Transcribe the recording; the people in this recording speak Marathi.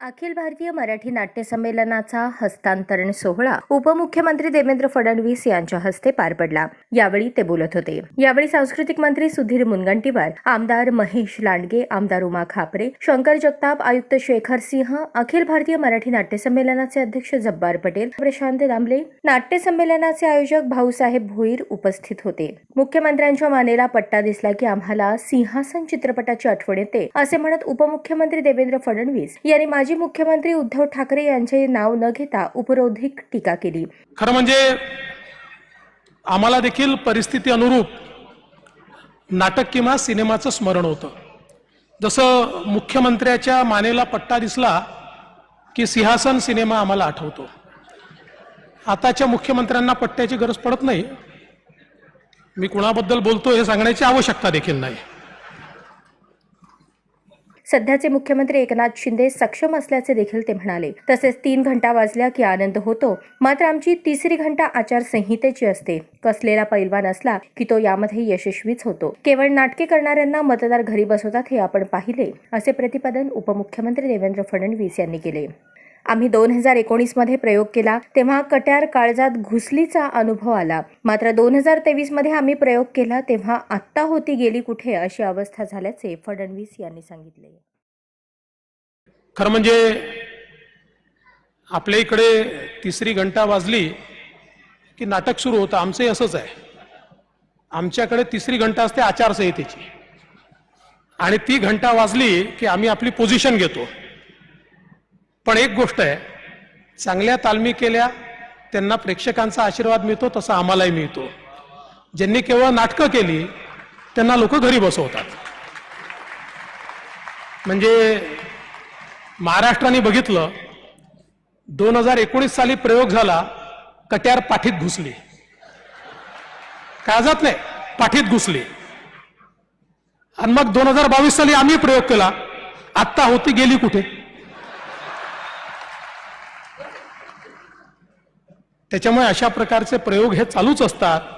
अखिल भारतीय मराठी नाट्य संमेलनाचा हस्तांतरण सोहळा उपमुख्यमंत्री देवेंद्र फडणवीस यांच्या हस्ते पार पडला. यावेळी ते बोलत होते. यावेळी सांस्कृतिक मंत्री सुधीर मुनगंटीवार आमदार महेश लांडगे आमदार उमा खापरे शंकर जगताप आयुक्त शेखर सिंह अखिल भारतीय मराठी नाट्य संमेलनाचे अध्यक्ष जब्बार पटेल प्रशांत दामले नाट्य संमेलनाचे आयोजक भाऊसाहेब भोईर उपस्थित होते. मुख्यमंत्र्यांच्या मानेला पट्टा दिसला की आम्हाला सिंहासन चित्रपटाची आठवण येते असे म्हणत उपमुख्यमंत्री देवेंद्र फडणवीस यांनी माजी मुख्यमंत्री उद्धव ठाकरे यांचे नाव न घेता उपरोधिक टीका केली. खरं म्हणजे आम्हाला देखील परिस्थिती अनुरूप नाटक किंवा सिनेमाचं स्मरण होतं. जसं मुख्यमंत्र्याच्या मानेला पट्टा दिसला की सिंहासन सिनेमा आम्हाला आठवतो. आताच्या मुख्यमंत्र्यांना पट्ट्याची गरज पडत नाही. मी कुणाबद्दल बोलतो हे सांगण्याची आवश्यकता देखील नाही. सध्याचे मुख्यमंत्री एकनाथ शिंदे सक्षम असल्याचे देखील ते म्हणाले. तसेच तीन घंटा वाजल्या की आनंद होतो. मात्र आमची तिसरी घंटा आचारसंहितेची असते. कसलेला पैलवान असला की तो यामध्ये यशस्वीच होतो. केवळ नाटके करणाऱ्यांना मतदार घरी बसवतात हे आपण पाहिले असे प्रतिपादन उपमुख्यमंत्री देवेंद्र फडणवीस यांनी केले. आम्ही दोन हजार एकोणीसमध्ये प्रयोग केला तेव्हा कट्यार काळजात घुसलीचा अनुभव आला. मात्र दोन हजार तेवीसमध्ये आम्ही प्रयोग केला तेव्हा आत्ता होती गेली कुठे अशी अवस्था झाल्याचे फडणवीस यांनी सांगितले. खरं म्हणजे आपल्या इकडे तिसरी घंटा वाजली की नाटक सुरू होतं. आमचंही असंच आहे. आमच्याकडे तिसरी घंटा असते आचारसंहितेची. आणि ती घंटा वाजली की आम्ही आपली पोझिशन घेतो. पण एक गोष्ट आहे चांगल्या तालमी केल्या त्यांना प्रेक्षकांचा आशीर्वाद मिळतो तसा आम्हालाही मिळतो. ज्यांनी केवळ नाटकं केली त्यांना लोक घरी बसवतात. म्हणजे महाराष्ट्राने बघितलं दोन हजार एकोणीस साली प्रयोग झाला कट्यार पाठीत घुसली. काळजात नाही पाठीत घुसली. आणि मग दोन हजार बावीस साली आम्ही प्रयोग केला आत्ता होती गेली कुठे? त्याच्यामुळे अशा प्रकारचे प्रयोग हे चालूच असतात.